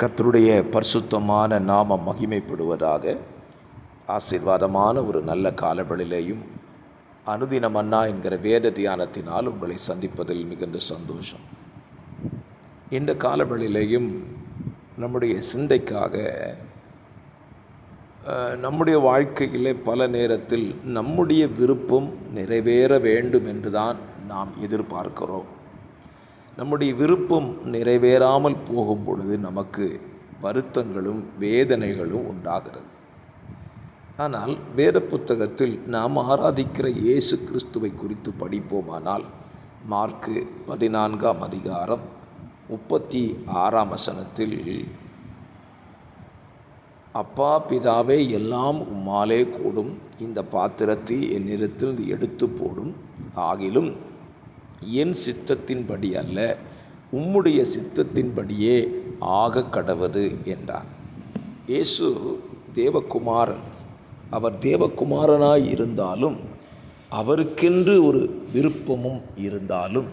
கர்த்தருடைய பரிசுத்தமான நாமம் மகிமைப்படுவதாக ஆசீர்வாதமான ஒரு நல்ல காலவெளியிலேயும் அனுதின மன்னா என்கிற வேத தியானத்தினால் உங்களை சந்திப்பதில் மிகுந்த சந்தோஷம். இந்த காலவெளியிலேயும் நம்முடைய சிந்தைக்காக நம்முடைய வாழ்க்கையிலே பல நேரத்தில் நம்முடைய விருப்பம் நிறைவேற வேண்டும் என்றுதான் நாம் எதிர்பார்க்கிறோம். நம்முடைய விருப்பம் நிறைவேறாமல் போகும் பொழுது நமக்கு வருத்தங்களும் வேதனைகளும் உண்டாகிறது. ஆனால் வேத புத்தகத்தில் நாம் ஆராதிக்கிற இயேசு கிறிஸ்துவை குறித்து படிப்போமானால் மார்க்கு பதினான்காம் அதிகாரம் முப்பத்தி ஆறாம் வசனத்தில் அப்பா பிதாவே எல்லாம் உம்மாலே கூடும். இந்த பாத்திரத்தை என்னிடத்தில் எடுத்து போடும். ஆகிலும் என் சித்தத்தின்படி அல்ல உம்முடைய சித்தத்தின்படியே ஆக கடவது என்றார். இயேசு தேவகுமாரன். அவர் தேவகுமாரனாய் இருந்தாலும் அவருக்கென்று ஒரு விருப்பமும் இருந்தாலும்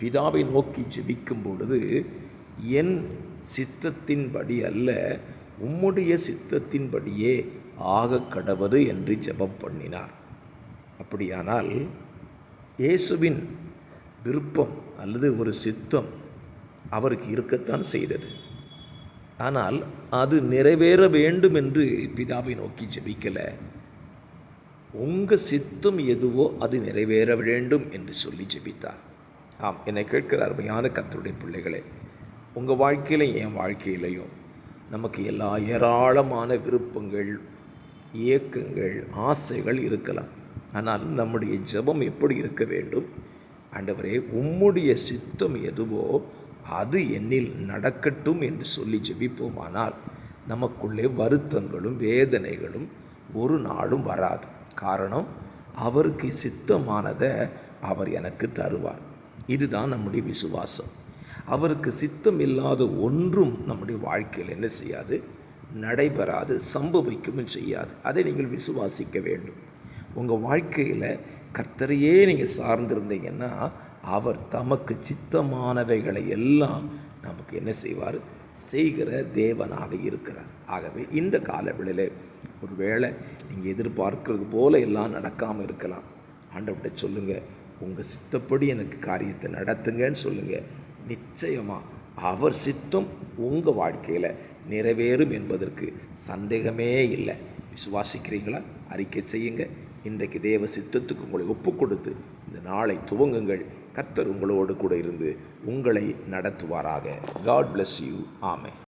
பிதாவை நோக்கி ஜெபிக்கும் பொழுது என் சித்தத்தின்படி அல்ல உம்முடைய சித்தத்தின்படியே ஆக கடவது என்று ஜெபம் பண்ணினார். அப்படியானால் இயேசுவின் விருப்பம் அல்லது ஒரு சித்தம் அவருக்கு இருக்கத்தான் செய்தது. ஆனால் அது நிறைவேற வேண்டும் என்று பிதாவை நோக்கி ஜெபிக்கலை. உங்கள் சித்தம் எதுவோ அது நிறைவேற வேண்டும் என்று சொல்லி ஜெபித்தார். ஆம் என்னை கேட்கிற அருமையான கத்தருடைய பிள்ளைகளே உங்கள் வாழ்க்கையில என் வாழ்க்கையிலையும் நமக்கு எல்லா ஏராளமான விருப்பங்கள் இயக்கங்கள் ஆசைகள் இருக்கலாம். ஆனால் நம்முடைய ஜெபம் எப்படி இருக்க வேண்டும்? ஆண்டவரே உம்முடைய சித்தம் எதுவோ அது என்னில் நடக்கட்டும் என்று சொல்லி ஜெபிப்போமானால் நமக்குள்ளே வருத்தங்களும் வேதனைகளும் ஒரு நாளும் வராது. காரணம் அவருக்கு சித்தமானதை அவர் எனக்கு தருவார். இதுதான் நம்முடைய விசுவாசம். அவருக்கு சித்தம் இல்லாத ஒன்றும் நம்முடைய வாழ்க்கையில் என்ன செய்யாது? நடைபெறாது சம்பவிக்கவும் செய்யாது. அதை நீங்கள் விசுவாசிக்க வேண்டும். உங்கள் வாழ்க்கையில் கர்த்தரையே நீங்கள் சார்ந்திருந்தீங்கன்னா அவர் தமக்கு சித்தமானவைகளை எல்லாம் நமக்கு என்ன செய்வார்? செய்கிற தேவனாக இருக்கிறார். ஆகவே இந்த காலவெளியில் ஒருவேளை நீங்கள் எதிர்பார்க்கிறது போல எல்லாம் நடக்காமல் இருக்கலாம். ஆண்டவர்கிட்ட சொல்லுங்கள் உங்கள் சித்தப்படி எனக்கு காரியத்தை நடத்துங்கன்னு சொல்லுங்கள் நிச்சயமாக அவர் சித்தம் உங்கள் வாழ்க்கையில் நிறைவேறும் என்பதற்கு சந்தேகமே இல்லை. விசுவாசிக்கிறீங்களா அறிக்கை செய்யுங்கள் இன்றைக்கு தேவ சித்தத்துக்கு உங்களை ஒப்பு கொடுத்து இந்த நாளை துவங்குங்கள். கர்த்தர் உங்களோடு கூட இருந்து உங்களை நடத்துவாராக. காட் பிளஸ் யூ ஆமை